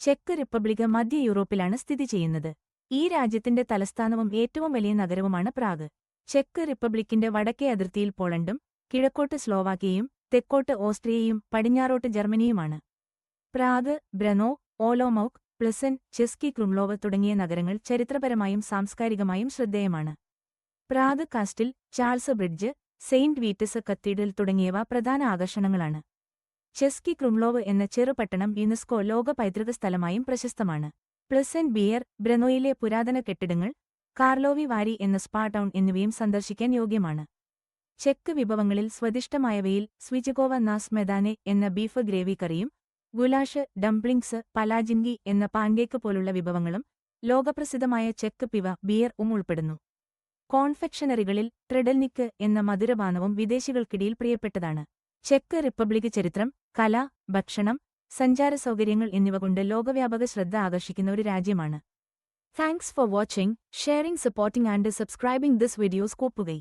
Check republic മധ്യ യൂറോപ്പിലാണ് സ്ഥിതി ചെയ്യുന്നത്. ഈ രാജ്യത്തിന്റെ തലസ്ഥാനവും ഏറ്റവും വലിയ നഗരവുമാണ് പ്രാഗ്. ചെക്ക് റിപ്പബ്ലിക്കിന്റെ വടക്കേ അതിർത്തിയിൽ പോളണ്ടും കിഴക്കോട്ട് സ്ലോവാക്കിയയും തെക്കോട്ട് ഓസ്ട്രിയയും പടിഞ്ഞാറോട്ട് ജർമ്മനിയുമാണ്. പ്രാഗ് ബ്രനോ ഓലോമൌക്ക് പ്ലസൻ ചെസ്കി ക്രുംലോവ തുടങ്ങിയ നഗരങ്ങൾ ചരിത്രപരമായും സാംസ്കാരികമായും ശ്രദ്ധേയമാണ്. Prague castle Charles bridge Saint Vitus cathedral തുടങ്ങിയവ പ്രധാന ആകർഷണങ്ങളാണ്. ചെസ്കി ക്രുംലോവ് എന്ന ചെറുപട്ടണം യുനെസ്കോ ലോക പൈതൃക സ്ഥലമായും പ്രശസ്തമാണ്. പ്ലസൻ ബിയർ ബ്രനോയിലെ പുരാതന കെട്ടിടങ്ങൾ കാർലോവി വാരി എന്ന സ്പാ ടൗൺ എന്നിവയും സന്ദർശിക്കാൻ യോഗ്യമാണ്. ചെക്ക് വിഭവങ്ങളിൽ സ്വദിഷ്ടമായവയിൽ സ്വിജഗോവ നാസ് മെദാനെ എന്ന ബീഫ് ഗ്രേവി കറിയും ഗുലാഷ് ഡംപ്ലിങ്സ് പലാജിൻഗി എന്ന പാൻകേക്ക് പോലുള്ള വിഭവങ്ങളും ലോകപ്രസിദ്ധമായ ചെക്ക് പിവ ബിയർ ഉം ഉൾപ്പെടുന്നു. കോൺഫെക്ഷനറികളിൽ ട്രെഡൽനിക്ക് എന്ന മധുരപാനവും വിദേശികൾക്കിടയിൽ പ്രിയപ്പെട്ടതാണ്. ചെക്ക് റിപ്പബ്ലിക് ചരിത്രം കല ഭക്ഷണം സഞ്ചാര സൗകര്യങ്ങൾ എന്നിവ കൊണ്ട് ലോകവ്യാപക ശ്രദ്ധ ആകർഷിക്കുന്ന ഒരു രാജ്യമാണ്. Thanks for watching sharing supporting and subscribing this videos കോപ്പുകൈ